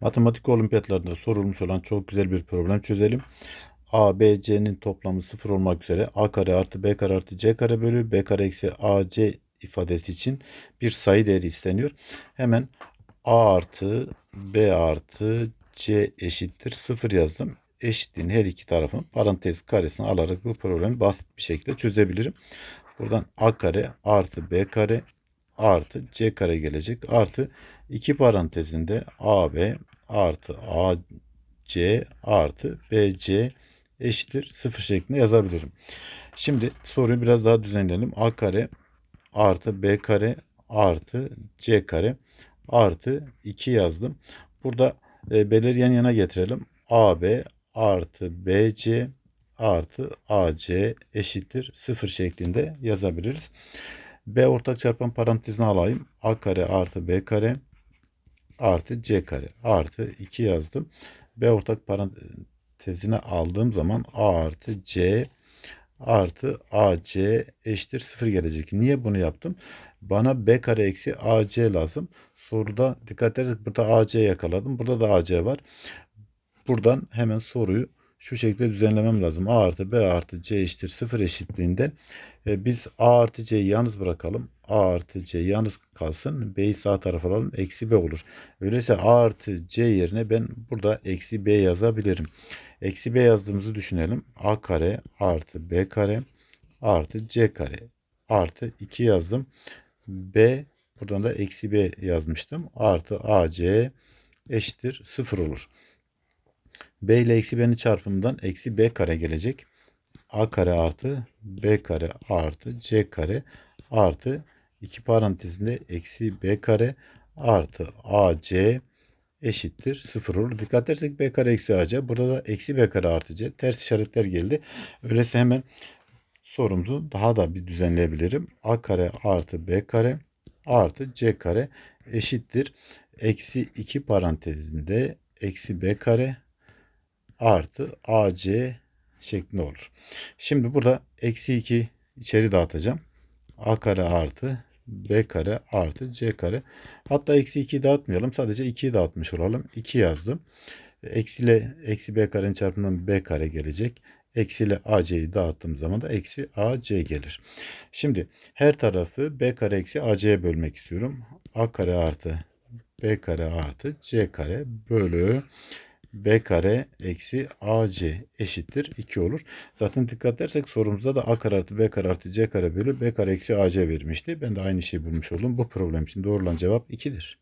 Matematik olimpiyatlarında sorulmuş olan çok güzel bir problem çözelim. A, B, C'nin toplamı 0 olmak üzere A kare artı B kare artı C kare bölü B kare eksi AC ifadesi için bir sayı değeri isteniyor. Hemen A artı B artı C eşittir 0 yazdım. Eşitliğin her iki tarafın parantez karesini alarak bu problemi basit bir şekilde çözebilirim. Buradan A kare artı B kare artı C kare gelecek. Artı iki parantezinde AB artı AC artı BC eşittir 0 şeklinde yazabilirim. Şimdi soruyu biraz daha düzenleyelim. A kare artı B kare artı C kare artı 2 yazdım. Burada e, B'leri yan yana getirelim. AB artı BC artı AC eşittir 0 şeklinde yazabiliriz. B ortak çarpan parantezine alayım. A kare artı B kare artı C kare artı 2 yazdım. B ortak parantezine aldığım zaman A artı C artı AC eşittir 0 gelecek. Niye bunu yaptım? Bana B kare eksi AC lazım. Soruda dikkat edersek burada AC yakaladım. Burada da AC var. Buradan hemen soruyu şu şekilde düzenlemem lazım. A artı B artı C eşittir 0 eşitliğinde e, biz A artı C'yi yalnız bırakalım. A artı C yalnız kalsın. B'yi sağ tarafa alalım. Eksi B olur. Öyleyse A artı C yerine ben burada eksi B yazabilirim. Eksi B yazdığımızı düşünelim. A kare artı B kare artı C kare artı 2 yazdım. B buradan da eksi B yazmıştım. Artı AC eşittir 0 olur. B ile eksi B'nin çarpımından eksi B kare gelecek. A kare artı B kare artı C kare artı iki parantezinde eksi B kare artı AC eşittir 0 olur. Dikkat edersek B kare eksi AC. Burada da eksi B kare artı C. Ters işaretler geldi. Öyleyse hemen sorumuzu daha da bir düzenleyebilirim. A kare artı B kare artı C kare eşittir. Eksi 2 parantezinde eksi B kare artı AC şeklinde olur. Şimdi burada eksi 2 içeri dağıtacağım. A kare artı B kare artı C kare. Hatta eksi 2'yi dağıtmayalım. Sadece 2'yi dağıtmış olalım. 2 yazdım. Eksi ile eksi B karenin çarpımından B kare gelecek. Eksi ile AC'yi dağıttığım zaman da eksi AC gelir. Şimdi her tarafı B kare eksi AC'ye bölmek istiyorum. A kare artı B kare artı C kare bölü B kare eksi AC eşittir 2 olur. Zaten dikkat edersek sorumuzda da A kare artı B kare artı C kare bölü B kare eksi AC vermişti. Ben de aynı şeyi bulmuş oldum. Bu problem için doğrulan cevap 2'dir.